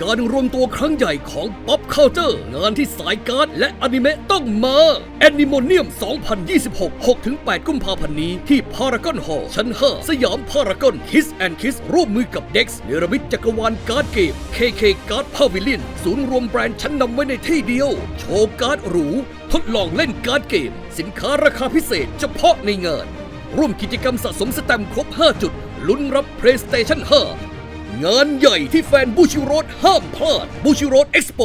การรวมตัวครั้งใหญ่ของ Pop Culture งานที่สายการ์ดและอนิเมะต้องมา Animonium 2026 6-8 กุมภาพันธ์นี้ที่พารากอนฮอลล์ชั้น 5 สยามพารากอน Kiss and Kiss ร่วมมือกับ Dex เนรมิตจักรวาลการ์ดเกม KK Card Pavilion ศูนย์รวมแบรนด์ชั้นนำไว้ในที่เดียว โชว์การ์ดหรู ทดลองเล่นการ์ดเกม สินค้าราคาพิเศษเฉพาะในงาน ร่วมกิจกรรมสะสมสแตมป์ครบ 5 จุดลุ้นรับ PlayStation 5 งานใหญ่ที่แฟนบูชิโรดห้ามพลาดบูชิโรดเอ็กซ์โป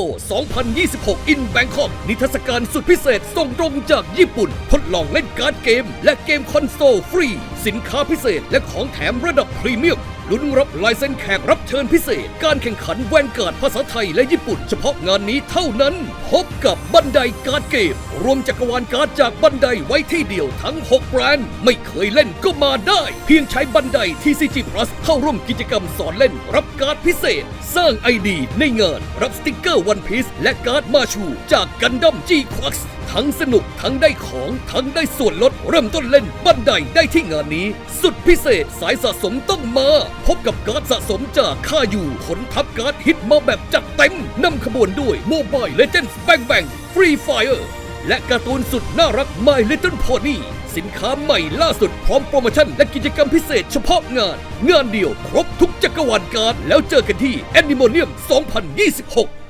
2026 in Bangkok นิทรรศการสุดพิเศษส่งตรงจากญี่ปุ่น ทดลองเล่นการ์ดเกม และเกมคอนโซลฟรี สินค้าพิเศษและของแถมระดับพรีเมียม ลุ้นรับลายเซ็นแขกรับเชิญพิเศษ การแข่งขันแวนการ์ดภาษาไทยและญี่ปุ่น เฉพาะงานนี้เท่านั้น พบกับบันไดการ์ดเกม รวมจักรวาลการ์ดจากบันไดไว้ที่เดียวทั้ง 6 แบรนด์ ไม่เคยเล่นก็มาได้ เพียงใช้บันได TCG Plus เข้าร่วมกิจกรรมสอนเล่น รับการ์ดพิเศษ สร้างไอดีในงาน รับสติกเกอร์วันพีซและการ์ดมาชู จากกันดั้ม G Quacks ทั้งสนุกทั้งได้ของทั้งได้ส่วนลดเริ่มต้นเล่นบันไดได้ที่งานนี้ สุดพิเศษสายสะสมต้องมา พบกับการ์ดสะสมจากค่าอยู่ขนทับการ์ดฮิตมาแบบจัดเต็มนำขบวนด้วย Mobile Legends Bang Bang Free Fire และการ์ตูนสุดน่ารัก My Little Pony สินค้าใหม่ล่าสุดพร้อมโปรโมชั่นและกิจกรรมพิเศษเฉพาะงาน งานเดียวครบทุกจักรวาลการแล้วเจอกันที่ Animonium 2026